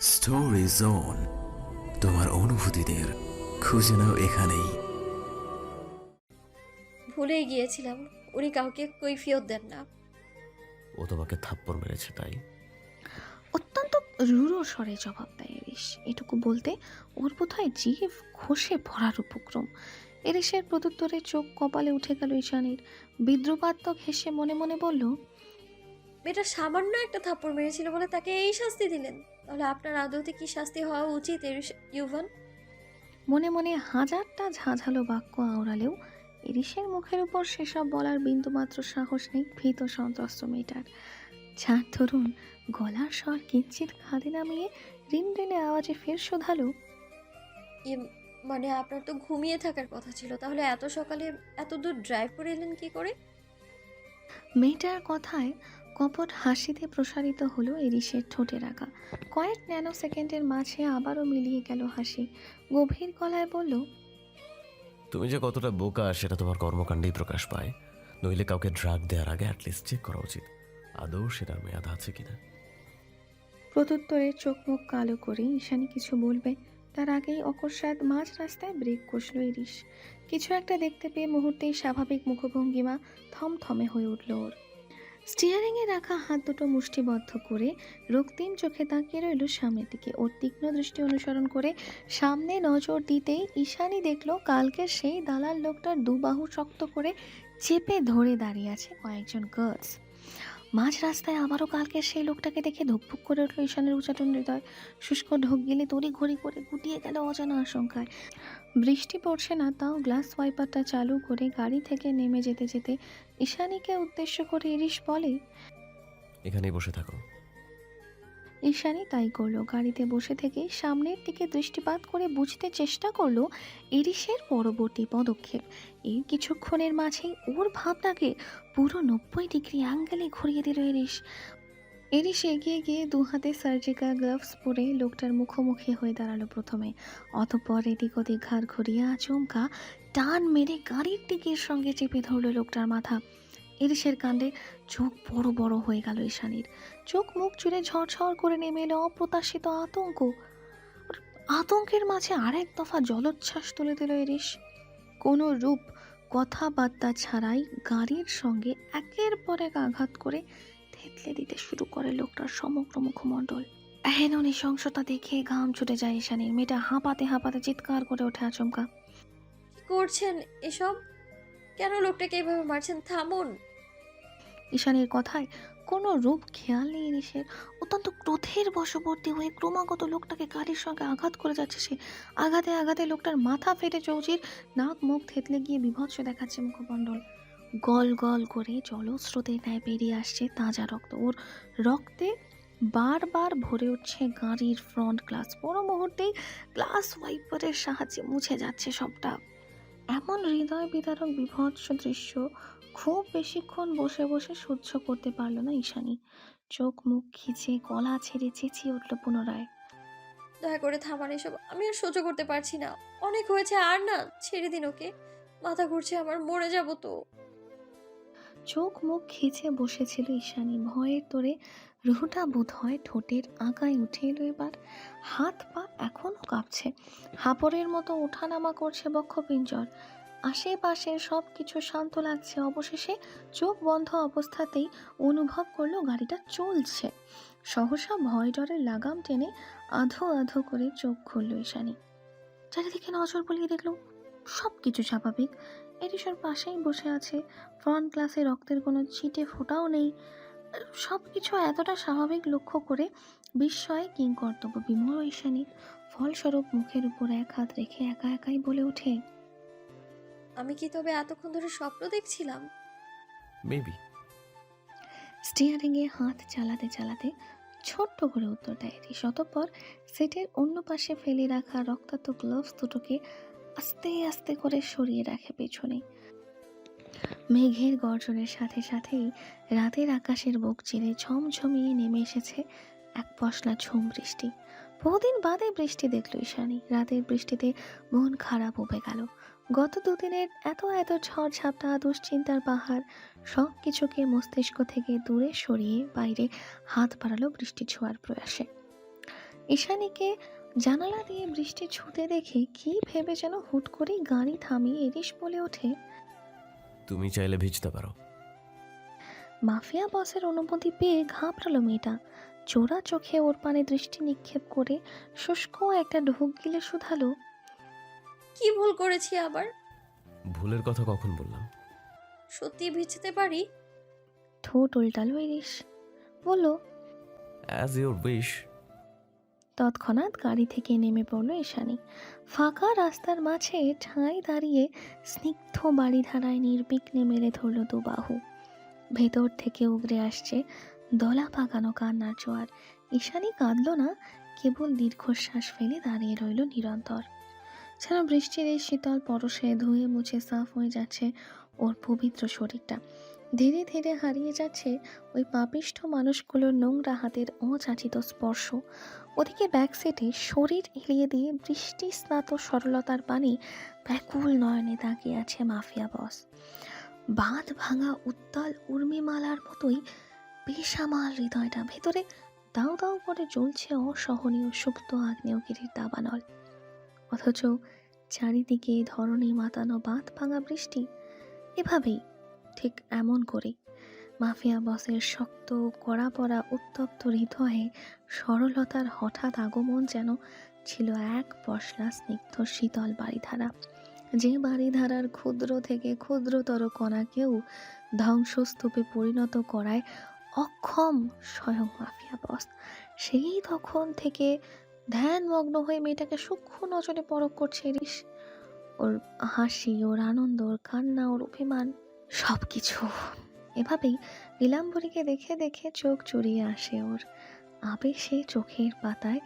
Story zone তোমার অনুভূতিদের খুঁজে নাও এখানেই। ভুলেই গিয়েছিলাম উনি কাউকে কৈফিয়ত দেন না। ও তোমাকে থাপ্পড় মেরেছে তাই? অত্যন্ত রূঢ় স্বরে জবাব দেয় এরিশ। এটুকু বলতে ওর বোধহয় জিভ ঘষে ভরার উপক্রম। এরিশের প্রত্যুত্তরে চোখ কপালে উঠে গেল ঈশানীর। বিদ্রুপাত্মক হেসে মনে মনে বলল মেয়েটা সামান্য একটা থাপ্পড় মেরেছিল বলে তাকে এই শাস্তি দিলেন। তাহলে আপনার আদৌতে কি শাস্তি হওয়া উচিত ইউভান? মনে মনে হাজারটা ঝাঁঝালো বাক্য আওড়ালেও এরিসের মুখের উপর সেসব বলার বিন্দুমাত্র সাহস নেই ভীত সন্ত্রস্ত মেয়েটার। যার ধরুন গলার স্বর কিঞ্চিত খাদে নামিয়ে রিন রিনে আওয়াজে ফের শোধালো মানে আপনার তো ঘুমিয়ে থাকার কথা ছিল তাহলে এত সকালে এত দূর ড্রাইভ করে এলেন কি করে? মেয়েটার কথায় কপট হাসিতে প্রসারিত হলো এরিসের ঠোঁটে রাখা। কয়েক ন্যানো সেকেন্ডের মাঝে আবারও মিলিয়ে গেল হাসি। গভীর গলায় বলল তুমি যে কতটা বোকা সেটা তোমার কর্মকাণ্ডেই প্রকাশ পায়। নইলে কাউকে ড্রাগ দেওয়ার আগে অ্যাটলিস্ট চেক করা উচিত। আদৌ সেটার মেয়াদ আছে কিনা? প্রত্যুত্তরে চোখ মুখ কালো করে ঈশানি কিছু বলবে। তার আগেই অকস্মাৎ মাঝ রাস্তায় ব্রেক কষল ইরিশ। কিছু একটা দেখতে পেয়ে মুহূর্তেই স্বাভাবিক মুখভঙ্গিমা থমথমে হয়ে উঠল ওর। স্টিয়ারিংয়ে রাখা হাত দুটো মুষ্টিবদ্ধ করে রক্তিম চোখে তাকিয়ে রইল সামনের দিকে। ওর তীক্ষ্ণ দৃষ্টি অনুসরণ করে সামনে নজর দিতেই ঈশানি দেখল, কালকে সেই দালাল লোকটার দুবাহু শক্ত করে চেপে ধরে দাঁড়িয়ে আছে কয়েকজন গার্লস মাঝ রাস্তায় আবারও কালকে সেই লোকটাকে দেখে ধুকপুক করে উঠল ঈশানের উচাটন হৃদয়। শুষ্ক ঢোক গেলে তড়ি ঘড়ি করে গুটিয়ে গেল অজানা আশঙ্কায়। বৃষ্টি পড়ছে না, তাও গ্লাস ওয়াইপারটা চালু করে গাড়ি থেকে নেমে যেতে যেতে ঈশানীকে উদ্দেশ্য করে ইরিশ বলে এখানে বসে থাকো। ঈশানী তাই করল। গাড়িতে বসে থেকে সামনের দিকে দৃষ্টিপাত করে বুঝতে চেষ্টা করল ইরিশের পরবর্তী পদক্ষেপ। এই কিছুক্ষণের মাঝেই ওর ভাবনাকে পুরো নব্বই ডিগ্রি অ্যাঙ্গেলে ঘুরিয়ে দিল ইরিশ। এরিশ এগিয়ে গিয়ে দু হাতে সার্জিক্যাল গ্লাভস পরে লোকটার মুখোমুখি হয়ে দাঁড়াল প্রথমে। অতঃপর এদিক ওদিক ঘাড় ঘুরিয়ে আচমকা টান মেরে গাড়ির দিকের সঙ্গে চেপে ধরলো লোকটার মাথা। এরিশের কাণ্ডে চোখ বড় বড় হয়ে গেল ঈশানীর। চোখ মুখ জুড়ে ঝরঝর করে নেমে এলো অপ্রত্যাশিত আতঙ্ক। আতঙ্কের মাঝে আরেক দফা জলোচ্ছ্বাস তুলে দিল এরিস কোনো রূপ, কথাবার্তা ছাড়াই গাড়ির সঙ্গে একের পর এক আঘাত করে থেতলে দিতে শুরু করে লোকটার সমগ্র মুখমণ্ডল। এহেন নৃশংসতা দেখে ঘাম ছুটে যায় ঈশানীর। মেয়েটা হাঁপাতে হাঁপাতে চিৎকার করে ওঠে আচমকা। করছেন এসব? কেন লোকটাকে এইভাবে মারছেন? থামুন। ঈশানীর কথায় কোনো রূপ খেয়াল নেই ইরিশের অত্যন্ত ক্রোধের বশবর্তী হয়ে ক্রমাগত লোকটাকে গাড়ির সঙ্গে আঘাত করে যাচ্ছে সে। আঘাতে আঘাতে লোকটার মাথা ফেটে চৌচির নাক মুখ থেতলে গিয়ে বিভৎস দেখাচ্ছে মুখমণ্ডল। গল গল করে জলস্রোতের ন্যায় বেরিয়ে আসছে তাজা রক্ত। ওর রক্তে বারবার ভরে উঠছে গাড়ির ফ্রন্ট গ্লাস পর মুহূর্তেই গ্লাস ওয়াইপারের সাহায্যে মুছে যাচ্ছে সবটা। এমন হৃদয় বিদারক বিভৎস দৃশ্য খুব বেশিক্ষণ বসে বসে সহ্য করতে পারল না ঈশানী। চোখ মুখ খিচে গলা ছেড়ে চেঁচিয়ে উঠল পুনরায়। দয়া করে থামান এসব আমি আর সহ্য করতে পারছি না। অনেক হয়েছে আর না ছেড়ে দিন ওকে। মাথা ঘুরছে আমার মরে যাব তো। চোখ মুখ খিচে বসেছিল ঈশানী। ভয়ের তোরে রুহুটা বোধ হয় ঠোঁটের আগায় উঠে এলো এবার। হাত পা এখনও কাঁপছে। হাপড়ের মতো ওঠানামা করছে বক্ষপিঞ্জর। আশেপাশে সব কিছু শান্ত লাগছে। অবশেষে চোখ বন্ধ অবস্থাতেই অনুভব করল গাড়িটা চলছে। সহসা ভয় ডরের লাগাম টেনে আধো আধো করে চোখ খুলল ঈশানি। চারিদিকে নজর বলিয়ে দেখল সব কিছু স্বাভাবিক। এরিসর পাশেই বসে আছে। ফ্রন্ট ক্লাসে রক্তের কোনো ছিটে ফোটাও নেই। সব কিছু এতটা স্বাভাবিক লক্ষ্য করে বিস্ময়ে কিং কর্তব্য বিমল ঈশানী ফলস্বরূপ মুখের উপর এক হাত রেখে একা একাই বলে ওঠে। আমি কি তবে এতক্ষণ ধরে স্বপ্ন দেখছিলাম? মেবি স্টিয়ারিংয়ে হাত চালাতে চালাতে ছোট্ট করে উত্তর দেয় রিস অতঃপর সিটের অন্য পাশে ফেলে রাখা রক্তাক্ত গ্লাভস দুটোকে আস্তে আস্তে করে সরিয়ে রাখে পেছনে। মেঘের গর্জনের সাথে সাথেই রাতের আকাশের বুক চিরে ঝমঝমিয়ে নেমে এসেছে এক পশলা ঝুম বৃষ্টি। বহুদিন বাদে বৃষ্টি দেখল ঈশানী। রাতের বৃষ্টিতে মন খারাপ উবে গেল। গত দুদিনের এত এত ঝড় ঝাপটা দুশ্চিন্তার পাহাড় সব কিছুকে মস্তিষ্ক থেকে দূরে সরিয়ে বাইরে হাত বাড়ালো বৃষ্টি ছোঁয়ার প্রয়াসে। ঈশানীকে জানালা দিয়ে বৃষ্টি ছুতে দেখে কি ভেবে যেন হুট করেই গাড়ি থামিয়ে এরিস বলে ওঠে তুমি চাইলে ভিজতে পারো। মাফিয়া বসের অনুমতি পেয়ে ঘাবড়ালো মেয়েটা। চোরা চোখে ওর পানে দৃষ্টি নিক্ষেপ করে শুষ্ক একটা ঢোক গিলে শুধালো। কি ভুল করেছি আবার? ভুলের কথা কখন বললাম? সত্যি ভিজতে পারি? ঠোঁট উল্টালো এরিস বলল অ্যাজ ইউর উইশ তৎক্ষণাৎ গাড়ি থেকে নেমে পড়ল ঈশানী। ফাঁকা রাস্তার মাঝে ঠাঁই দাঁড়িয়ে স্নিগ্ধ বাড়িধারায় নির্বিঘ্নে মেরে ধরল দুবাহু ভেতর থেকে উগরে আসছে দলা পাকানো কান্নার জোয়ার। ঈশানি কাঁদল না কেবল দীর্ঘশ্বাস ফেলে দাঁড়িয়ে রইল নিরন্তর। যেন বৃষ্টির এই শীতল পরশে ধুয়ে মুছে সাফ হয়ে যাচ্ছে ওর পবিত্র শরীরটা। ধীরে ধীরে হারিয়ে যাচ্ছে ওই পাপিষ্ঠ মানুষগুলোর নোংরা হাতের অযাচিত স্পর্শ। ওদিকে ব্যাক সিটে শরীর এলিয়ে দিয়ে বৃষ্টি স্নাত সরলতার পানি ব্যাকুল নয়নে তাকিয়ে আছে মাফিয়া বস। বাঁধ ভাঙা উত্তাল উর্মিমালার মতোই বেসামাল হৃদয়টা। ভেতরে দাউ দাও করে জ্বলছে অসহনীয় সুপ্ত আগ্নেয়গিরির দাবানল। অথচ চারিদিকে ধরণী মাতানো বাঁধ ভাঙা বৃষ্টি। এভাবেই ঠিক এমন করে মাফিয়া বসের শক্ত কড়া পড়া উত্তপ্ত হৃদয়ে সরলতার হঠাৎ আগমন যেন ছিল এক পশলা স্নিগ্ধ শীতল বাড়িধারা। যে বাড়িধারার ক্ষুদ্র থেকে ক্ষুদ্রতর কণাকেও ধ্বংসস্তূপে পরিণত করায় অক্ষম স্বয়ং মাফিয়া বস। সেই তখন থেকে ধ্যানমগ্ন হয়ে মেয়েটাকে সূক্ষ্ম নজরে পরখ করছে রিস ওর হাসি, ওর আনন্দ, ওর কান্না, ওর অভিমান সব কিছু এভাবেই নীলাম্বরীকে দেখে দেখে চোখ চড়িয়ে আসে ওর। আবেশে চোখের পাতায়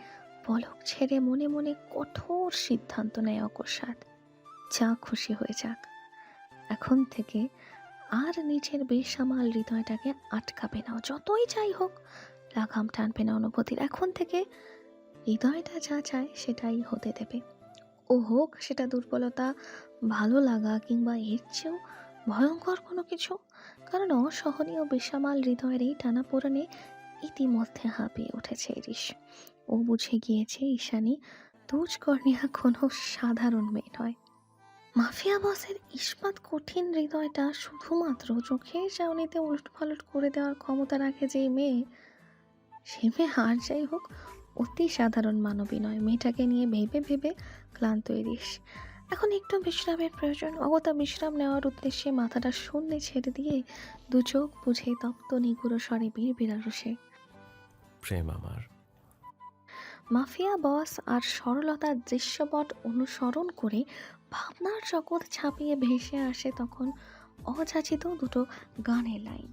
পলক ছেড়ে মনে মনে কঠোর সিদ্ধান্ত নেয় অকস্মাৎ। যা খুশি হয়ে যাক। এখন থেকে আর নিজের বেসামাল হৃদয়টাকে আটকাবে না। যতই যাই হোক, লাগাম টানবে না অনুভূতির। এখন থেকে হৃদয়টা যা চায় সেটাই হতে দেবে। ও হোক সেটা দুর্বলতা, ভালো লাগা কিংবা এর চেয়েও ভয়ঙ্কর কোনো কিছু, কারণ অসহনীয় বেসামাল হৃদয়ের এই টানাপোড়েনে ইতিমধ্যে হাঁপিয়ে উঠেছে ইরিশ। ও বুঝে গিয়েছে ঈশানী তুজকর্ণিয়া কোনো সাধারণ মেয়ে নয়। মাফিয়া বসের ইস্পাত কঠিন হৃদয়টা শুধুমাত্র চোখের চাউনিতে উলট পালট করে দেওয়ার ক্ষমতা রাখে যে মেয়ে, সে মেয়ে হার যাই হোক অতি সাধারণ মানবী নয় মেয়েটাকে নিয়ে ভেবে ভেবে ক্লান্ত ইরিশ। এখন একটু বিশ্রামের প্রয়োজন। অগতা বিশ্রাম নেওয়ার উদ্দেশ্যে মাথাটা শূন্যে ছেড়ে দিয়ে দু চোখ বুঝে তপ্ত নিগুড়ো স্বরে বীর বিরারসে প্রেম আমার। মাফিয়া বস আর সরলতার দৃশ্যপট অনুসরণ করে ভাবনার জগৎ ছাপিয়ে ভেসে আসে তখন অযাচিত দুটো গানের লাইন।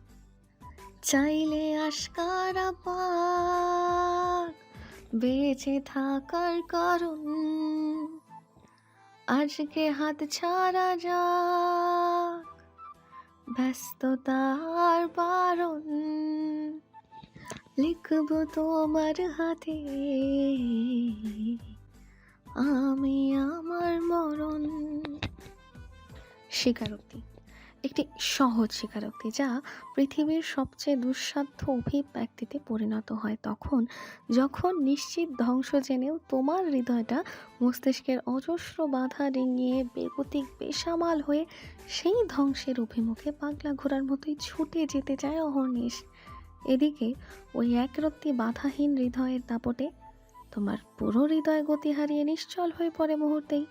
চাইলে আশকারা পাক বেঁচে থাকার কারণ। আজকে হাত ছাড়া যাক, ব্যস্ততার বারণ। লিখব তোমার হাতে, আমি আমার মরণ। স্বীকারোক্তি। একটি সহজ স্বীকারোক্তি যা পৃথিবীর সবচেয়ে দুঃসাধ্য অভিব্যক্তিতে পরিণত হয় তখন, যখন নিশ্চিত ধ্বংস জেনেও তোমার হৃদয়টা মস্তিষ্কের অজস্র বাধা ডিঙিয়ে বেগতিক বেসামাল হয়ে সেই ধ্বংসের অভিমুখে পাগলা ঘোরার মতোই ছুটে যেতে চায় অহর্নিশ। এদিকে ওই একরত্তি বাধাহীন হৃদয়ের দাপটে তোমার পুরো হৃদয় গতি হারিয়ে নিশ্চল হয়ে পড়ে মুহূর্তেই।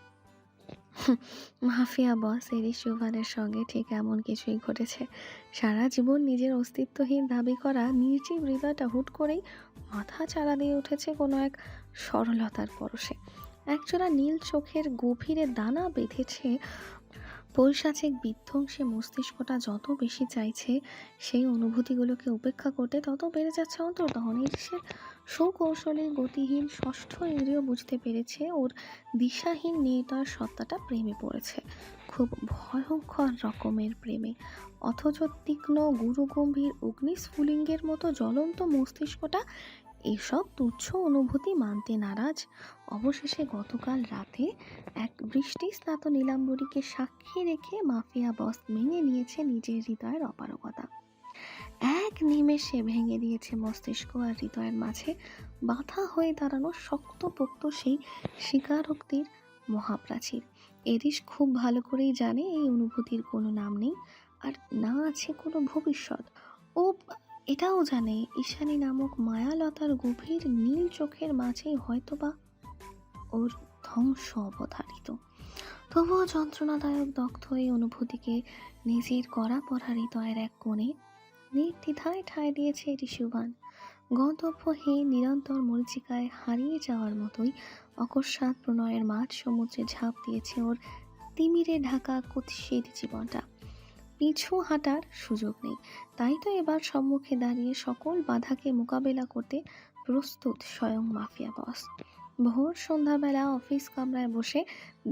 মাফিয়া বস এরিস ইউভানের সঙ্গে ঠিক এমন কিছুই ঘটেছে। সারা জীবন নিজের অস্তিত্বহীন দাবি করা, নির্জীব হৃদয়টা হুট করেই মাথা চাড়া দিয়ে উঠেছে কোনো এক সরলতার পরশে। একজোড়া নীল চোখের গভীরে দানা বেঁধেছে পৈশাচিক বিধ্বংসী মস্তিষ্কটা যত বেশি চাইছে, সেই অনুভূতিগুলোকে উপেক্ষা করতে তত বেড়ে যাচ্ছে অন্তর্দহন ইরিশের সুকৌশলী গতিহীন ষষ্ঠ ইন্দ্রিয় বুঝতে পেরেছে, ওর দিশাহীন নির্দয় সত্তাটা প্রেমে পড়েছে। খুব ভয়ঙ্কর রকমের প্রেমে। অথচ তীক্ষ্ণ, গুরুগম্ভীর অগ্নিস্ফুলিঙ্গের মতো জ্বলন্ত মস্তিষ্কটা এসব তুচ্ছ অনুভূতি মানতে নারাজ। অবশেষে গতকাল রাতে এক বৃষ্টি স্নাত নীলাম্বরীকে সাক্ষী রেখে মাফিয়া বস মেনে নিয়েছে নিজের হৃদয়ের অপারগতা। এক নিমেষে ভেঙে দিয়েছে মস্তিষ্ক আর হৃদয়ের মাঝে। বাধা হয়ে দাঁড়ানো শক্তপোক্ত সেই স্বীকারোক্তির মহাপ্রাচীর। এরিস খুব ভালো করেই জানে এই অনুভূতির কোনো নাম নেই। আর না আছে কোনো ভবিষ্যৎ। ও এটাও জানে ঈশানী নামক মায়ালতার গভীর নীল চোখের মাঝেই হয়তোবা ওর ধ্বংস অবধারিত। তবুও যন্ত্রণাদায়ক দগ্ধ এই অনুভূতিকে নিজের করা পড়া হৃদয়ের এক কোণে নির্দ্বিধায় ঠাঁই দিয়েছে ঋষুবান গন্তব্যহীন নিরন্তর মরিচিকায় হারিয়ে যাওয়ার মতোই অকস্মাৎ প্রণয়ের মাঠ সমুদ্রে ঝাঁপ দিয়েছে ওর তিমিরে ঢাকা কুৎসিত জীবনটা। পিছু হাঁটার সুযোগ নেই। তাই তো এবার সম্মুখে দাঁড়িয়ে সকল বাধাকে মোকাবেলা করতে প্রস্তুত স্বয়ং মাফিয়া বস। ভোর সন্ধ্যাবেলা অফিস কামরায় বসে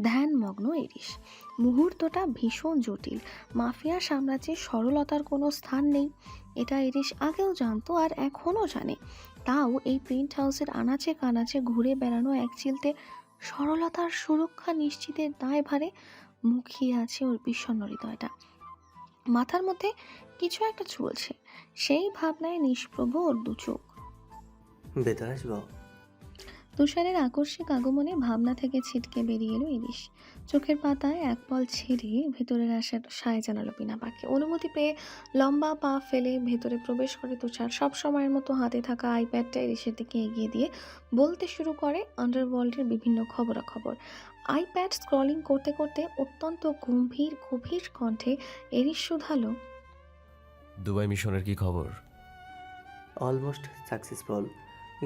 ধ্যানমগ্ন এরিস মুহূর্তটা ভীষণ জটিল। মাফিয়া সাম্রাজ্যে সরলতার কোনো স্থান নেই। এটা এরিস আগেও জানতো আর এখনও জানে। তাও এই প্রিন্ট হাউসের আনাচে কানাচে ঘুরে বেড়ানো এক চিলতে সরলতার সুরক্ষা নিশ্চিতের দায়ভারে মুখিয়ে আছে ওর বিষণ্ণ হৃদয়টা। মাথার মধ্যে কিছু একটা চলছে সেই ভাবনায় নিষ্প্রভ ওর দু চোখ। ভেতর আসব তুষারের আকস্মিক আগমনে ভাবনা থেকে ছিটকে বেরিয়ে এলো ইলিশ। চোখের পাতায় এক পল ছেড়ে ভেতরের আসার সায় জানালো পিনা পাখি অনুমতি পেয়ে লম্বা পা ফেলে ভেতরে প্রবেশ করে তুষার। সব সময়ের মতো হাতে থাকা আইপ্যাডটা ইলিশের দিকে এগিয়ে দিয়ে বলতে শুরু করে আন্ডারওয়ার্ল্ডের বিভিন্ন খবরাখবর। আইপ্যাড স্ক্রলিং করতে করতে অত্যন্ত গম্ভীর গভীর কণ্ঠে এরিস শুধালো। দুবাই মিশনের কি খবর? অলমোস্ট সাকসেসফুল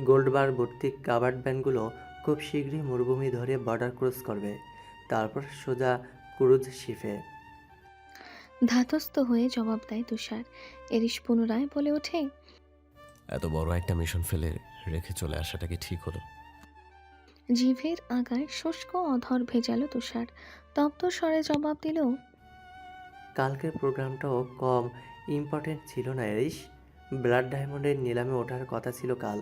গোল্ডবার ভর্তি কাবার্ড ব্যান্ডগুলো খুব শীঘ্রই মরুভূমি ধরে বর্ডার ক্রস করবে। তারপর সোজা ক্রুজ শিফে। ধাতস্থ হয়ে জবাব দেয় তুষার। এরিস পুনরায় বলে ওঠে এত বড় একটা মিশন ফেলে রেখে চলে আসাটা কি ঠিক হলো? জিভের আগায় শুষ্ক অধর ভেজালো তুষার। তপ্ত স্বরে জবাব দিল কালকের প্রোগ্রামটাও কম ইম্পর্টেন্ট ছিল না এরিস ব্লাড ডায়মন্ডের নিলামে ওঠার কথা ছিল কাল।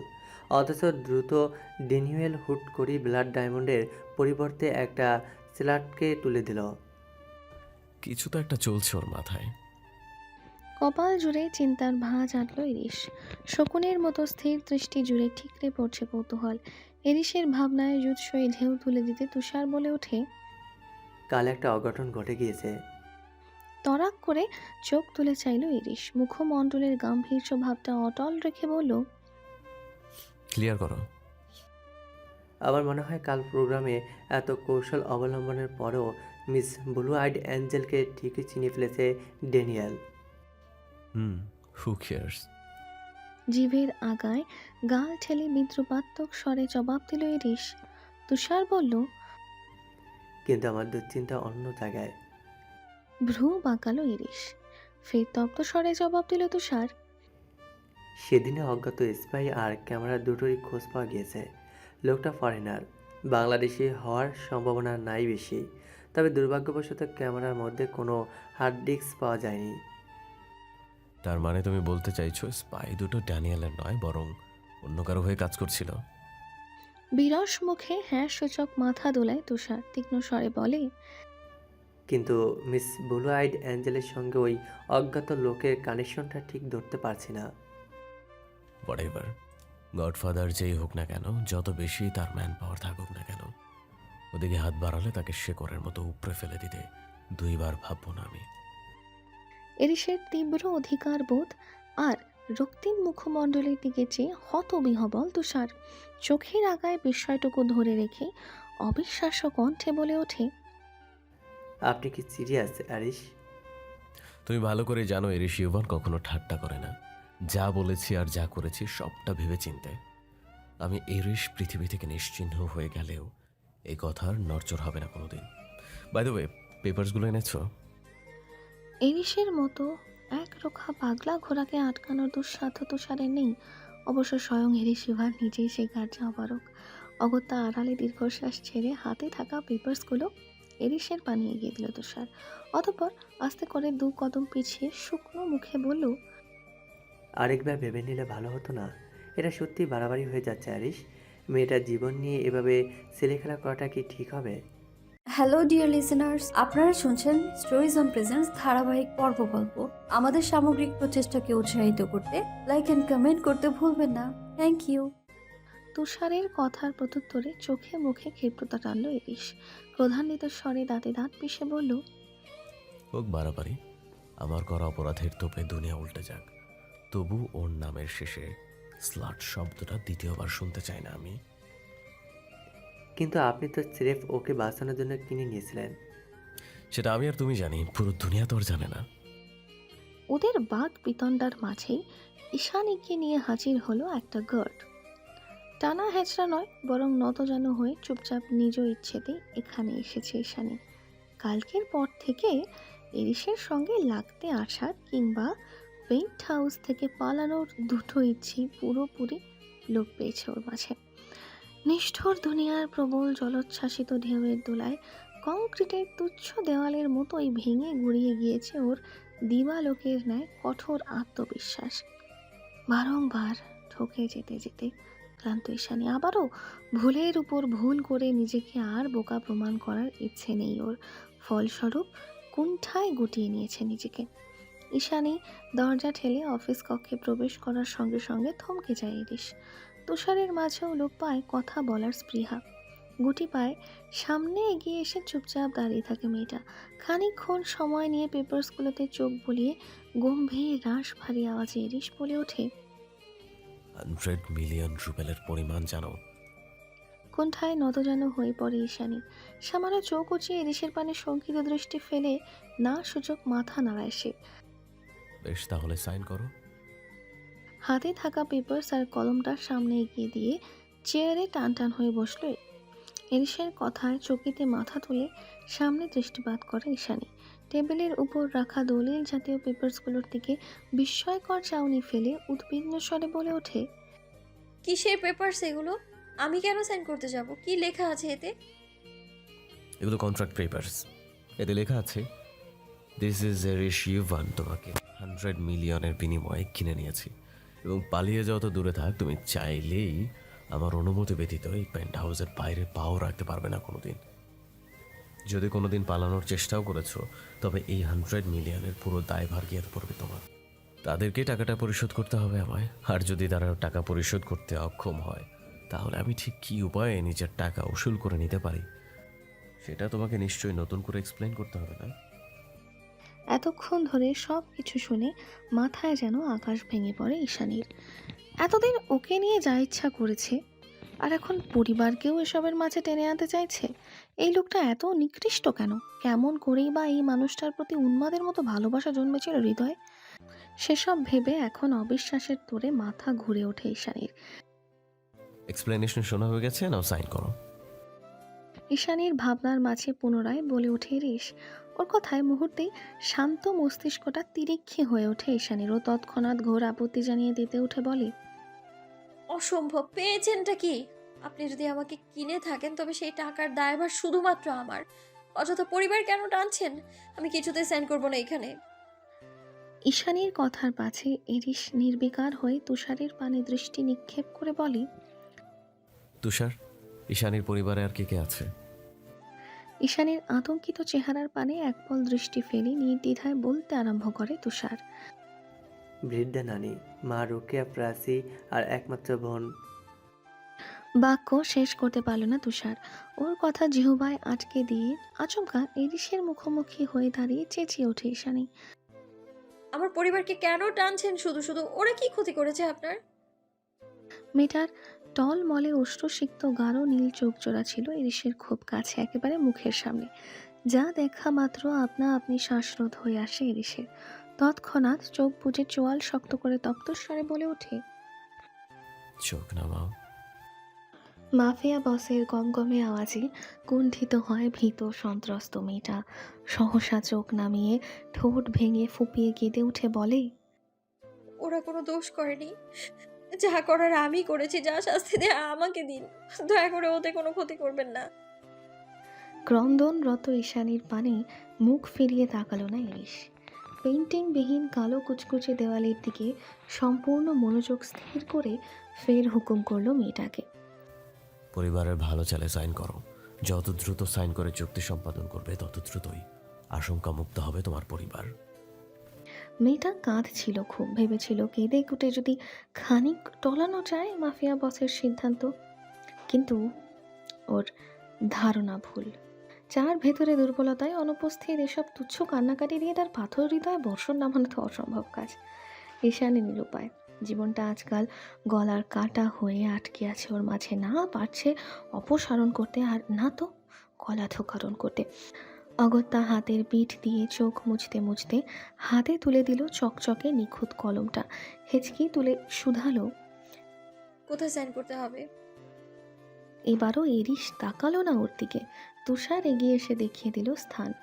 অথচ দ্রুত ডেনিয়েল হুট করি ব্লাড ডায়মন্ডের পরিবর্তে একটা স্ল্যাটকে তুলে দিল। কিছু তো একটা চলছে ওর মাথায়। কপাল জুড়ে চিন্তার ভাঁজ আটল ইরিশ। শকুনের মতো স্থির দৃষ্টি জুড়ে ঠিকরে পড়ছে কৌতূহল। এরিসের ভাবনায় জুৎসই ঢেউ তুলে দিতে তুষার বলে ওঠে কাল একটা অঘটন ঘটে গিয়েছে। তরাক করে চোখ তুলে চাইল ইরিশ মুখমণ্ডলের গাম্ভীর্য ভাবটা অটল রেখে বলল ক্লিয়ার করো। আমার মনে হয় কাল প্রোগ্রামে এত কৌশল অবলম্বনের পরেও মিস ব্লু আইড অ্যাঞ্জেলকে ঠিকই চিনে ফেলেছে ডেনিয়েল হুম হু কেয়ার্স জিভের আগায় গাল ঠেলে বিদ্রুপাত্মক স্বরে জবাব দিল ইরিশ। তুষার বলল কিন্তু আমার দুশ্চিন্তা অন্য জায়গায়। ভ্রু বাঁকালো ইরিশ। ফের তপ্ত স্বরে জবাব দিল তুষার সেদিনে অজ্ঞাত স্পাই আর ক্যামেরা দুটোরই খোঁজ পাওয়া গিয়েছে। লোকটা ফরেনার বাংলাদেশি হওয়ার সম্ভাবনা নাই বেশি। তবে দুর্ভাগ্যবশত ক্যামেরার মধ্যে কোনো হার্ড ডিস্ক পাওয়া যায়নি। তার মানে তুমি বলতে চাইছো স্পাই দুটো ড্যানিয়েলের নয় বরং অন্য কারও হয়ে কাজ করছিল? বিরস মুখে হ্যাঁ সূচক মাথা দোলায় তুষার তীক্ষ্ণ স্বরে বলে কিন্তু মিস ব্লু আইড অ্যাঞ্জেলের সঙ্গে ওই অজ্ঞাত লোকের কানেকশনটা ঠিক ধরতে পারছি না। হোয়াট এভার গডফাদার যেই হোক না কেন যত বেশি তার ম্যান পাওয়ার থাকুক না কেন ওদিকে হাত বাড়ালে তাকে শেকরের মতো উপড়ে ফেলে দিতে দুইবার ভাববো না আমি। এরিসের তীব্র অধিকার বোধ আর রক্তিম মুখমণ্ডলের দিকে চেয়ে হতবিহবল তুষার চোখের আগায় বিস্ময়টুকু ধরে রেখে অবিশ্বাস্য কণ্ঠে বলে ওঠে আপনি কি সিরিয়াস আরিশ? তুমি ভালো করে জানো এরিস ইউভান কখনো ঠাট্টা করে না। যা বলেছি আর যা করেছি সবটা ভেবে চিনতে আমি এরিস পৃথিবী থেকে নিশ্চিহ্ন হয়ে গেলেও এই কথার নড়চড় হবে না কোনোদিন। বাই দ্য ওয়ে পেপারসগুলো এনেছো? এরিসের মতো এক রোখা পাগলা ঘোড়াকে আটকানোর দুঃসাধ্য তুষারের নেই। অবশ্য স্বয়ং এরিস ইভান নিজেই সেই কার্য অপারক অগত্যা আড়ালে দীর্ঘশ্বাস ছেড়ে হাতে থাকা পেপারসগুলো এরিসের পানি এগিয়ে দিল তুষার। অতঃপর আস্তে করে দু কদম পিছিয়ে শুকনো মুখে বলল, আরেকবার ভেবে নিলে ভালো হতো না। এটা সত্যি বাড়াবাড়ি হয়ে যাচ্ছে অ্যারিস মেয়েটার জীবন নিয়ে এভাবে ছেলে খেলা করাটা কি ঠিক হবে? হ্যালো ডিয়ার লিসেনার্স আপনারা শুনছেন স্টোরিজ অন প্রেজেন্স ধারাবাহিক পর্ব গল্প। আমাদের সামগ্রিক প্রচেষ্টাকে উৎসাহিত করতে লাইক এন্ড কমেন্ট করতে ভুলবেন না। থ্যাংক ইউ তুষারের কথার প্রত্যুত্তরে চোখে মুখে ক্ষিপ্রতা টানল ইরিশ। ক্রধান্বিত স্বরে দাঁতে দাঁত পিষে বলল হোক বাড়াবাড়ি আমার করা অপরাধের তোপে দুনিয়া উল্টে যাক। তবু ওর নামের শেষে স্লাট শব্দটা দ্বিতীয়বার শুনতে চাই না আমি। কিন্তু আপনি তো স্রেফ ওকে বাঁচানোর জন্য কিনে নিয়েছিলেন। সেটা আমি আর তুমি জানি পুরো দুনিয়া তো আর জানে না। ওদের বাঘ পিতণ্ডার মাঝেই ঈশানীকে নিয়ে হাজির হলো একটা গার্ড টানা হেঁচড়া নয় বরং নতজান হয়ে চুপচাপ নিজ ইচ্ছেতেই এখানে এসেছে ঈশানী। কালকের পর থেকে এরিসের সঙ্গে লাগতে আসার কিংবা পেইন্ট হাউস থেকে পালানোর দুটো ইচ্ছেই পুরোপুরি লোক পেয়েছে ওর মাঝে। নিষ্ঠুর দুনিয়ার প্রবল জলোচ্ছ্বাসিত ঢেউয়ের দোলায় কংক্রিটের তুচ্ছ দেওয়ালের মতোই ভেঙে গুড়িয়ে গিয়েছে ওর দিবালোকের ন্যায় কঠোর আত্মবিশ্বাস। বারংবার ঠকে যেতে যেতে ক্লান্ত ঈশানি আবারও ভুলের উপর ভুল করে নিজেকে আর বোকা প্রমাণ করার ইচ্ছে নেই ওর। ফলস্বরূপ কুণ্ঠায় গুটিয়ে নিয়েছে নিজেকে। ঈশানি দরজা ঠেলে অফিস কক্ষে প্রবেশ করার সঙ্গে সঙ্গে থমকে যায় ইরিশ। তুষারের মাঝেও লোক পায় কথা বলার স্পৃহা। গুটি পায় সামনে এগিয়ে এসে চুপচাপ দাঁড়িয়ে থাকে মেয়েটা। খানিকক্ষণ সময় নিয়ে পেপারসগুলোতে চোখ বুলিয়ে গম্ভীর রাস ভারী আওয়াজে ইরিশ বলে ওঠে হান্ড্রেড মিলিয়ন রুবেলের পরিমাণ জানো? কোনঠায় নতজানু হয়ে পড়ে ঈশানী। সামান্য চোখ উঁচিয়ে ইরিশের পানে শঙ্কিত দৃষ্টি ফেলে না সুযোগ মাথা নাড়ায় সে। বেশ তাহলে সাইন করো। হাতে থাকা পেপারস আর কলমটা সামনে এগিয়ে দিয়ে চেয়ারে টান টান হয়ে বসল এরিসের কথায় চকিতে মাথা তুলে সামনে দৃষ্টিপাত করে ঈশানী। টেবিলের উপর রাখা দলিল জাতীয় পেপারসগুলোর দিকে বিস্ময়কর চাউনি ফেলে উদ্বিগ্ন স্বরে বলে ওঠে কিসের পেপারস এগুলো? আমি কেন সাইন করতে যাব? কি লেখা আছে এতে? এগুলো কন্ট্রাক্ট পেপার্স এতে লেখা আছে দিস ইজ এ রেশিওভান তোমাকে হান্ড্রেড মিলিয়নের বিনিময়ে কিনে নিয়েছি। এবং পালিয়ে যাওয়া তো দূরে থাক, তুমি চাইলেই আমার অনুমতি ব্যতীত এই পেন্ট হাউসের বাইরে পাও রাখতে পারবে না কোনোদিন। যদি কোনোদিন পালানোর চেষ্টাও করেছ, তবে এই হান্ড্রেড মিলিয়নের পুরো দায়ভার গিয়ে পড়বে তোমার। তাদেরকে টাকাটা পরিশোধ করতে হবে আমায়, আর যদি তারা টাকা পরিশোধ করতে অক্ষম হয়, তাহলে আমি ঠিক কী উপায়ে নিজের টাকা উসুল করে নিতে পারি? সেটা তোমাকে নিশ্চয়ই নতুন করে এক্সপ্লেন করতে হবে না? এতক্ষণ ধরে সব কিছু শুনে মাথায় যেন আকাশ ভেঙে পড়ে ঈশানীর। এতদিন ওকে নিয়ে যা ইচ্ছা করেছে আর এখন পরিবারকেও এসবের মাঝে টেনে আনতে চাইছে? এই লোকটা এত নিকৃষ্ট কেন? কেমন করেই বা এই মানুষটার প্রতি উন্মাদের মতো ভালোবাসা জন্মেছিল হৃদয়ে? সেসব ভেবে এখন অবিশ্বাসের তোরে মাথা ঘুরে ওঠে ঈশানীর। এক্সপ্লেনেশন শোনা হয়ে গেছে নাও সাইন করো। ঈশানীর ভাবনার মাঝে পুনরায় বলে ওঠে রিস ওর কথায় মুহূর্তেই শান্ত মস্তিষ্কটা তিরিক্ষি হয়ে ওঠে ঈশানীর ও তৎক্ষণাৎ ঘোর আপত্তি জানিয়ে দিতে উঠে বলে অসম্ভব পেয়েছেনটা কি? আপনি যদি আমাকে কিনে থাকেন তবে সেই টাকার দায়ভার শুধুমাত্র আমার। অযথা পরিবার কেন টানছেন? আমি কিছুতে সাইন করব না এখানে। ঈশানীর কথার পাছে এরিস নির্বিকার হয়ে তুষারের পানে দৃষ্টি নিক্ষেপ করে বলে তুষার ঈশানীর পরিবারে আর কে কে আছে? ঈশানীর আতঙ্কিত চেহারার পানে এক একপল দৃষ্টি ফেলে নির্দ্বিধায় বলতে আরম্ভ করে তুষার। বৃদ্ধা নানি মা রোকেয়া প্রাসি আর একমাত্র বোন। বাক্য শেষ করতে পারল না তুষার। ওর কথা জিহুবায় আটকে দিয়ে আচমকা এরিসের মুখোমুখি হয়ে দাঁড়িয়ে চেঁচিয়ে ওঠে ঈশানী। আমার পরিবারকে কেন টানছেন শুধু শুধু? ওরা কি ক্ষতি করেছে আপনার? মেয়েটার টল মলে অশ্রুসিক্ত গাঢ় নীল চোখ জোড়া ছিল ইরিশের খুব কাছে একেবারে মুখের সামনে। যা দেখা মাত্র আপনা আপনি শ্বাসরোধ হয়ে আসে ইরিশের। তৎক্ষণাৎ চোখ বুজে চোয়াল শক্ত করে তপ্তস্বরে বলে ওঠে চোখ নামাও। মাফিয়া বসের গমগমে আওয়াজে কুণ্ঠিত হয় ভীত সন্ত্রস্ত মেয়েটা। সহসা চোখ নামিয়ে ঠোঁট ভেঙে ফুপিয়ে কেঁদে উঠে বলে ওরা কোনো দোষ করেনি। যা করার আমি করেছি যা শাস্তি দেয় আমাকে দিন। দয়া করে ওতে কোনো ক্ষতি করবেন না। ক্রন্দনরত ঈশানীর পানে মুখ ফিরিয়ে তাকালো না ইরিশ। পেইন্টিংবিহীন কালো কুচকুচে দেওয়ালের দিকে সম্পূর্ণ মনোযোগ স্থির করে ফের হুকুম করল মেয়েটাকে। পরিবারের ভালো চালে সাইন করো। যত দ্রুত সাইন করে চুক্তি সম্পাদন করবে তত দ্রুতই আশঙ্কা মুক্ত হবে তোমার পরিবার। মেয়েটা কাঁদছিল খুব, ভেবেছিল কেঁদে কুটে যদি খানিক টলানো যায় মাফিয়া বসের সিদ্ধান্ত। কিন্তু ওর ধারণা ভুল। যার ভেতরে দুর্বলতায় অনুপস্থিত এসব তুচ্ছ কান্নাকাটি দিয়ে তার পাথর হৃদয়ে বর্ষণ নামানো তো অসম্ভব কাজ। ঈশানী নিরুপায়, জীবনটা আজকাল গলার কাটা হয়ে আটকে আছে, ওর মাঝে না পারছে অপসারণ করতে আর না তো গলা ধোকারণ করতে। অগত্যা হাতের পিঠ দিয়ে চোখ মুছতে মুছতে হাতে তুলে দিল চকচকে নিখুঁত কলমটা। হেঁচকি তুলে শুধালো। কোথায় সাইন করতে হবে? এবারও এরিস তাকালো না ওর দিকে। তুষার এগিয়ে এসে দেখিয়ে দিল স্থান।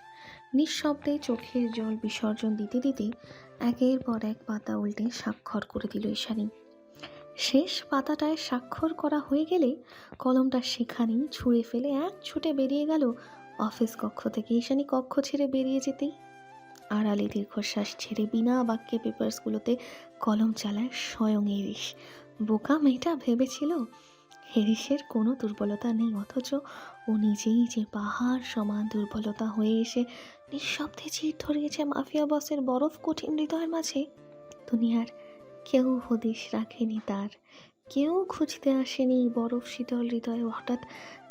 নিঃশব্দে চোখের জল বিসর্জন দিতে দিতে একের পর এক পাতা উল্টে স্বাক্ষর করে দিল ঈশানী। শেষ পাতাটায় স্বাক্ষর করা হয়ে গেলে কলমটা সেখানেই ছুঁড়ে ফেলে এক ছুটে বেরিয়ে গেল অফিস কক্ষ থেকে ঈশানী কক্ষ ছেড়ে বেরিয়ে যেতেই আড়ালে দীর্ঘশ্বাস ছেড়ে বিনা বাক্যে পেপারসগুলোতে কলম চালায় স্বয়ং এরিস বোকা মেয়েটা ভেবেছিল হেরিসের কোনো দুর্বলতা নেই, অথচ ও নিজেই যে পাহাড় সমান দুর্বলতা হয়ে এসে নিঃশব্দে চির ধরিয়েছে মাফিয়া বসের বরফ কঠিন হৃদয়ের মাঝে, দুনিয়ার কেউ হদিশ রাখেনি তার। কেউ খুঁজতে আসেনি বরফ শীতল হৃদয়ে। হঠাৎ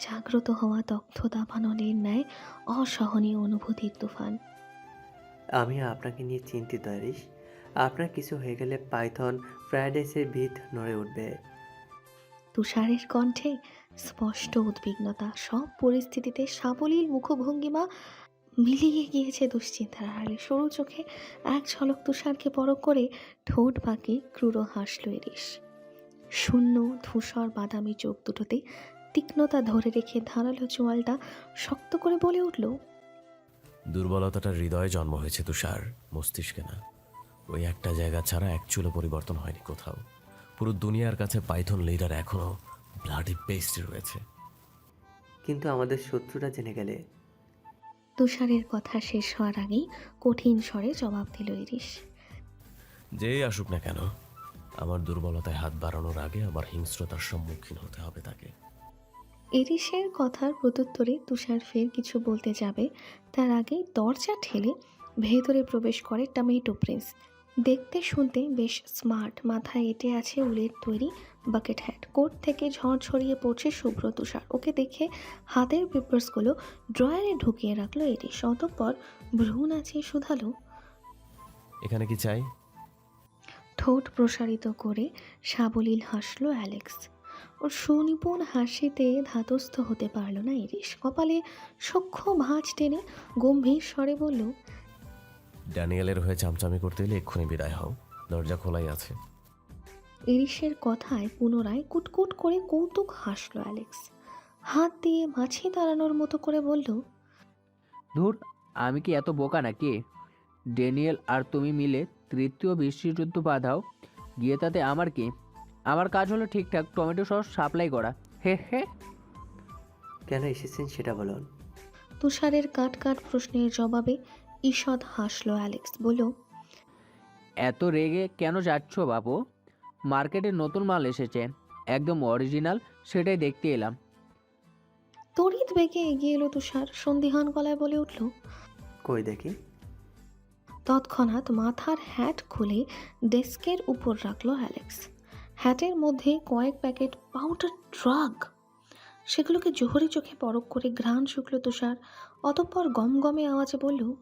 জাগ্রত হওয়া দগ্ধ দাবানলের ন্যায় অসহনীয় অনুভূতির তুফান। আমি আপনাকে নিয়ে চিন্তিত আরিস আপনার কিছু হয়ে গেলে পাইথন ফ্রাইডেসের ভিত নড়ে উঠবে। তুষারের কণ্ঠে স্পষ্ট উদ্বিগ্নতা সব পরিস্থিতিতে সাবলীল মুখভঙ্গিমা মিলিয়ে গিয়েছে দুশ্চিন্তার হারে। সরু চোখে এক ঝলক তুষারকে পরক করে ঠোঁট বাঁকে ক্রুড়ো হাসল এরিস শূন্য ধূসর বাদামি চোখ দুটোতে তীক্ষ্ণতা ধরে রেখে ধারালো চোয়ালটা শক্ত করে বলে উঠল দুর্বলতাটা হৃদয়ে জন্ম হয়েছে তুষার মস্তিষ্কে না। ওই একটা জায়গা ছাড়া এক চুলো পরিবর্তন হয়নি কোথাও। পুরো দুনিয়ার কাছে পাইথন লিডার এখনও ব্লাডি পেস্ট রয়েছে। কিন্তু আমাদের শত্রুরা জেনে গেলে। তুষারের কথা শেষ হওয়ার আগেই কঠিন স্বরে জবাব দিল ইরিশ। যেই আসুক না কেন আমার দুর্বলতায় হাত বাড়ানোর আগে আমার হিংস্রতার সম্মুখীন হতে হবে তাকে। এরিসের কথার প্রত্যুত্তরে তুষার ফের কিছু বলতে যাবে। তার আগেই দরজা ঠেলে ভেতরে প্রবেশ করে টমেটো প্রিন্স। দেখতে শুনতে বেশ স্মার্ট মাথায় এঁটে আছে উলের তৈরি বাকেট হ্যাট কোট থেকে ঝড় ছড়িয়ে পড়ছে শুভ্র তুষার। ওকে দেখে হাতের পেপার্সগুলো ড্রয়ারে ঢুকিয়ে রাখল এরিস শতপর ভ্রু নাচিয়ে শুধালো এখানে কি চাই? ঠোঁট প্রসারিত করে সাবলীল হাসলো অ্যালেক্স। ওর সুনিপুণ হাসিতে ধাতস্থ হতে পারল না ইরিশ। কপালে সূক্ষ্ম ভাঁজ টেনে গম্ভীর স্বরে বলল ড্যানিয়েলের হয়ে চামচামি করতে এলে এক্ষুনি বিদায় হও। দরজা খোলাই আছে। ইরিশের কথায় পুনরায় কুটকুট করে কৌতুক হাসলো অ্যালেক্স। হাত দিয়ে মাছি দাঁড়ানোর মতো করে বলল ধুর আমি কি এত বোকা নাকি? ড্যানিয়েল আর তুমি মিলে তৃতীয় বিশ্বযুদ্ধ বাঁধাও। গিয়ে তাতে আমার কি? আমার কাজ হলো ঠিকঠাক টমেটো সস সাপ্লাই করা। হে হে। কেন এসেছেন সেটা বলুন। তুষারের কাট কাট প্রশ্নের জবাবে ঈষৎ হাসলো অ্যালেক্স বলল এত রেগে কেন যাচ্ছ বাবু মার্কেটে নতুন মাল এসেছে একদম অরিজিনাল সেটাই দেখতে এলাম। তড়িৎ বেগে এগিয়ে এলো তুষার সন্দিহান গলায় বলে উঠল কই দেখি? তৎক্ষণাৎ মাথার হ্যাট খুলে ডেস্কের উপর রাখল অ্যালেক্স। হ্যাটের মধ্যে কয়েক প্যাকেট পাউডার ড্রাগ। সেগুলোকে জোহরি চোখে পরক করে ঘ্রাণ শুকলো তুষার অতঃপর গমগমে আওয়াজে বলল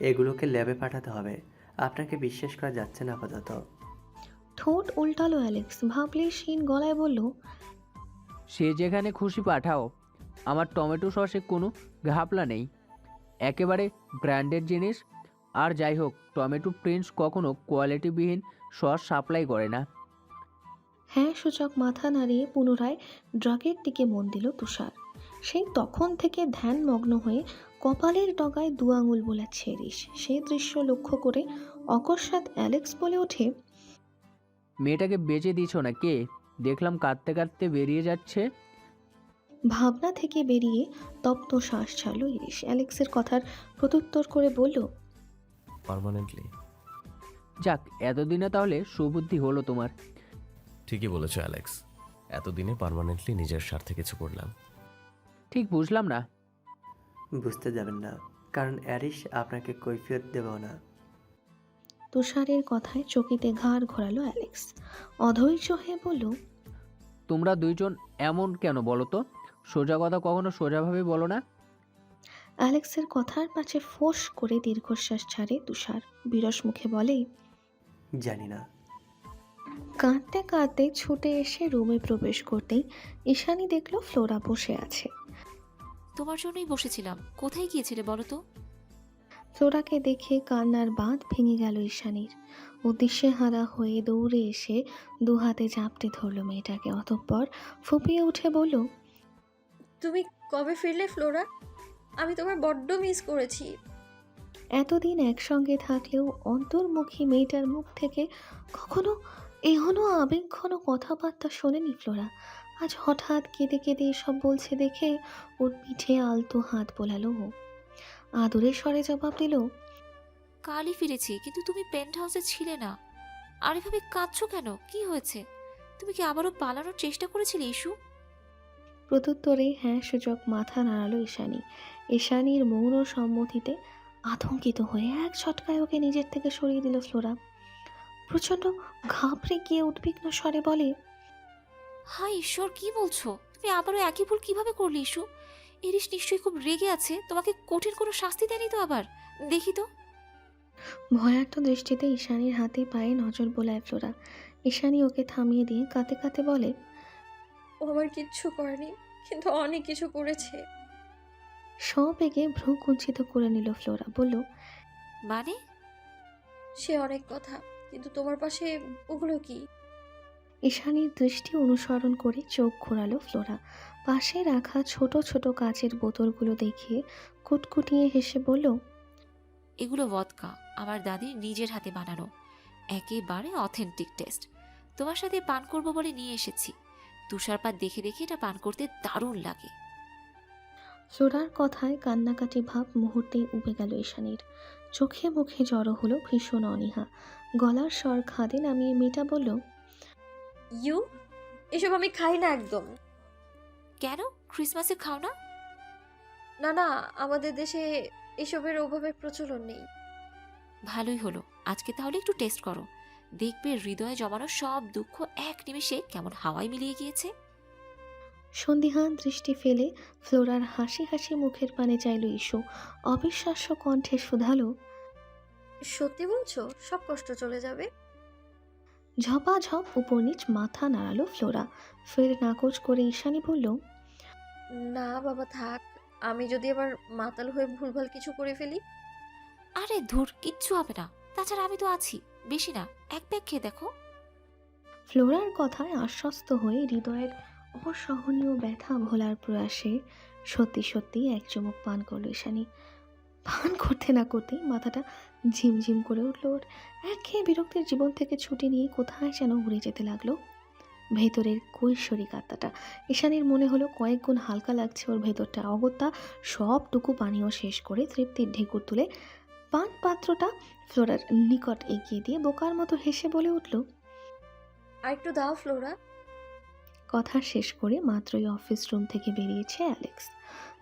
এগুলোকে ল্যাবে পাঠাতে হবে। আপনাকে বিশ্বাস করা যাচ্ছে না আপাতত। ঠোঁট উল্টালো অ্যালেক্স ভাবলে শিন গলায় বলল সে যেখানে খুশি পাঠাও। আমার টমেটো সসে কোনো ঘাপলা নেই। একেবারে ব্র্যান্ডেড জিনিস আর যাই হোক টমেটো প্রিন্স কখনো কোয়ালিটিবিহীন সস সাপ্লাই করে না। হ্যাঁ সূচক মাথা নাড়িয়ে পুনরায় ড্রাগের দিকে মন দিল তুষার। সেই তখন থেকে ধ্যানমগ্ন হয়ে কপালের ডগায় দু আঙুল বোলাচ্ছে রিস সেই দৃশ্য লক্ষ্য করে অকস্মাৎ অ্যালেক্স বলে ওঠে মেয়েটাকে বেঁচে দিছ না কে দেখলাম কাঁদতে কাঁদতে বেরিয়ে যাচ্ছে। ভাবনা থেকে বেরিয়ে তপ্ত শ্বাস ছাড়ল ইরিশ। অ্যালেক্সের কথার প্রত্যুত্তর করে বলল পার্মানেন্টলি যাক এতদিনে তাহলে সুবুদ্ধি হলো তোমার। ঠিকই বলেছ অ্যালেক্স এতদিনে পার্মানেন্টলি নিজের স্বার্থে কিছু করলাম। ঠিক বুঝলাম না। বুঝতে যাবেন না কারণ অ্যারিস আপনাকে কৈফিয়ত দেব না। তুষারের কথায় চকিতে ঘাড় ঘোরালো অ্যালেক্স অধৈর্য হয়ে বলল তোমরা দুইজন এমন কেন বলো তো? সোজা কথা কখনো সোজাভাবে বলো না। অ্যালেক্সের কথার পাশে ফোঁস করে দীর্ঘশ্বাস ছাড়ে তুষার। বিরস মুখে বলে জানি না। কাঁদতে কাঁদতে ছুটে এসে রুমে প্রবেশ করতেই ঈশানি দেখল ফ্লোরা বসে আছে। তোমার জন্যই বসেছিলাম। কোথায় গিয়েছিলে বলো তো? ফ্লোরাকে দেখে কান্নার বাঁধ ভেঙে গেল ঈশানীর। উদ্দেশ্যে হারা হয়ে দৌড়ে এসে দু হাতে চাপটে ধরলো মেয়েটাকে। অতঃপর ফুপিয়ে উঠে বলল তুমি কবে ফিরলে ফ্লোরা? আমি তোমার বড্ড মিস করেছি। এতদিন একসঙ্গে থাকলেও অন্তর্মুখী মেয়েটার মুখ থেকে কখনো এখনও আবেগঘন কথাবার্তা শোনেনি ফ্লোরা। আজ হঠাৎ কেঁদে কেঁদে এসব বলছে দেখে ওর পিঠে আলতো হাত বোলালো ও। আদরে স্বরে জবাব দিল কালই ফিরেছি কিন্তু তুমি পেন্ট হাউসে ছিলে না। আর এভাবে কাঁদছো কেন? কি হয়েছে? তুমি কি আবারও পালানোর চেষ্টা করেছিলে ইস্যু প্রত্যুত্তরে হ্যাঁ সূচক মাথা নাড়ালো ঈশানী। ঈশানীর মৌন সম্মতিতে আতঙ্কিত হয়ে এক ছটকায় ওকে নিজের থেকে সরিয়ে দিল ফ্লোরা। প্রচণ্ড ঘাবড়ে গিয়ে উদ্বিগ্ন স্বরে বলে হাই ঈশ্বর কি বলছো? তুমি আবারও একই ভুল কীভাবে করলে ইস্যু এরিস নিশ্চয়ই খুব রেগে আছে তোমাকে কঠিন কোনো শাস্তি দেয়নি তো আবার? দেখি তো। ভয়ার্থ দৃষ্টিতে ঈশানীর হাতে পায়ে নজর বোলায় ফ্লোরা। ঈশানী ওকে থামিয়ে দিয়ে কাতে কাতে বলে ও আমার কিচ্ছু করেনি কিন্তু অনেক কিছু করেছে। সব এগে ভ্রু কুঞ্চিত করে নিল ফ্লোরা বলল মানে? সে অনেক কথা কিন্তু তোমার পাশে ওগুলো কি? ঈশানীর দৃষ্টি অনুসরণ করে চোখ ঘোরালো ফ্লোরা। পাশে রাখা ছোট ছোট কাচের বোতলগুলো দেখিয়ে কুটকুটিয়ে হেসে বলল এগুলো ভদকা আমার দাদির নিজের হাতে বানানো। একেবারে অথেন্টিক টেস্ট তোমার সাথে পান করব বলে নিয়ে এসেছি। তুষারপাত দেখে দেখে এটা পান করতে দারুণ লাগে। ফ্লোরার কথায় কান্নাকাটি ভাব মুহূর্তেই উবে গেল ঈশানীর। চোখে মুখে জড়ো হলো ভীষণ অনীহা। গলার স্বর খাদে নামিয়ে মেয়েটা বলল ইউ এসব আমি খাই না একদম। কেন? ক্রিসমাসে খাও না? না না আমাদের দেশে এসবের ওভাবে প্রচলন নেই। ভালোই হলো। আজকে তাহলে একটু টেস্ট করো। দেখবে হৃদয়ে জমানো সব দুঃখ এক নিমিষে কেমন হাওয়ায় মিলিয়ে গিয়েছে। সন্দিহান দৃষ্টি ফেলে ফ্লোরার হাসি হাসি মুখের পানে চাইল ইস্যু অবিশ্বাস্য কণ্ঠে শুধালো সত্যি বলছো? সব কষ্ট চলে যাবে? ঝপাঝপ উপর নিচ মাথা নাড়ালো ফ্লোরা। ফের নাকচ করে ঈশানি বলল না বাবা থাক। আমি যদি আবার মাতাল হয়ে ভুলভাল কিছু করে ফেলি? আরে ধুর কিচ্ছু হবে না। তাছাড়া আমি তো আছি। বেশি না এক ব্যাগ খেয়ে দেখো। ফ্লোরার কথায় আশ্বস্ত হয়ে হৃদয়ের অসহনীয় ব্যথা ভোলার প্রয়াসে সত্যি সত্যি এক চুমুক পান করল ঈশানী। পান করতে না করতেই মাথাটা ঝিমঝিম করে উঠল ওর। একঘেয়ে বিরক্তির জীবন থেকে ছুটি নিয়ে কোথায় যেন ঘুরে যেতে লাগল। ভেতরের কৈশোরী কাত্তাটা ঈশানীর মনে হলো কয়েক গুণ হালকা লাগছে ওর ভেতরটা। অগত্যা সবটুকু পানীয় শেষ করে তৃপ্তির ঢেকুর তুলে পান পাত্রটা ফ্লোরার নিকট এগিয়ে দিয়ে বোকার মতো হেসে বলে উঠল, আর একটু দাও ফ্লোরা। কথা শেষ করে মাত্রই অফিস রুম থেকে বেরিয়েছে অ্যালেক্স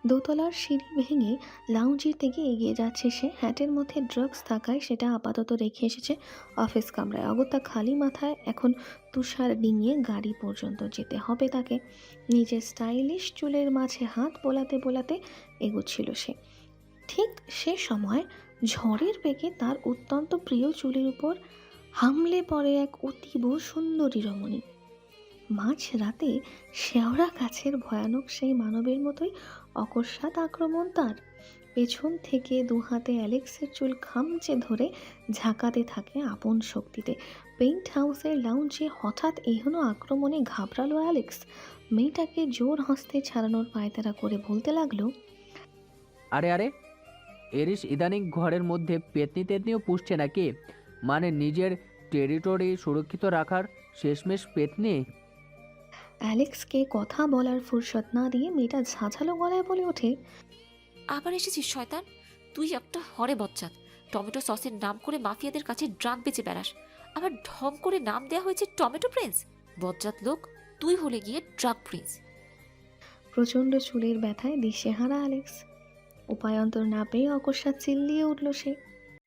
দোতলার সিঁড়ি ভেঙে লাউঞ্জির থেকে এগিয়ে যাচ্ছে সে। হ্যাটের মধ্যে ড্রাগস থাকায় সেটা আপাতত রেখে এসেছে অফিস কামরায়। অগত্যা খালি মাথায় এখন তুষার ডিঙিয়ে গাড়ি পর্যন্ত যেতে হবে তাকে। নিজের স্টাইলিশ চুলের মাঝে হাত বোলাতে বোলাতে এগোচ্ছিল সে। ঠিক সে সময় ঝড়ের বেগে তার অত্যন্ত প্রিয় চুলের উপর হামলে পড়ে এক অতীব সুন্দরী রমণী। মাঝ রাতে শেওড়া গাছের ভয়ানক সেই মানবের মতোই অকস্মাৎ আক্রমণ তার। পেছন থেকে দু হাতে অ্যালেক্সের চুল খামচে ধরে ঝাঁকাতে থাকে আপন শক্তিতে। পেইন্ট হাউসের লাউঞ্জে হঠাৎ এহেন আক্রমণে ঘাবড়ালো অ্যালেক্স। মেয়েটাকে জোর হস্তে ছাড়ানোর পায়তারা করে বলতে লাগল, আরে আরে এরিস ইদানিং ঘরের মধ্যে পেতনি তেতনিও পুষছে নাকি? মানে নিজের টেরিটরি সুরক্ষিত রাখার শেষমেশ পেতনি? অ্যালেক্সকে কথা বলার ফুরসত না দিয়ে মেয়েটা ঝাঁঝালো গলায় বলে ওঠে আবার এসেছিস শয়তান। তুই একটা হরে বচ্চাত টমেটো সসের নাম করে মাফিয়াদের কাছে ড্রাগ বেচে বেড়াস। আবার ঢং করে নাম দেওয়া হয়েছে টমেটো প্রিন্স। বজ্জাত লোক তুই হলে গিয়ে ড্রাগ প্রিন্স। প্রচণ্ড চুলের ব্যথায় দিশেহারা অ্যালেক্স। উপায়ন্তর না পেয়ে অকস্মাৎ চিল্লিয়ে উঠল সে।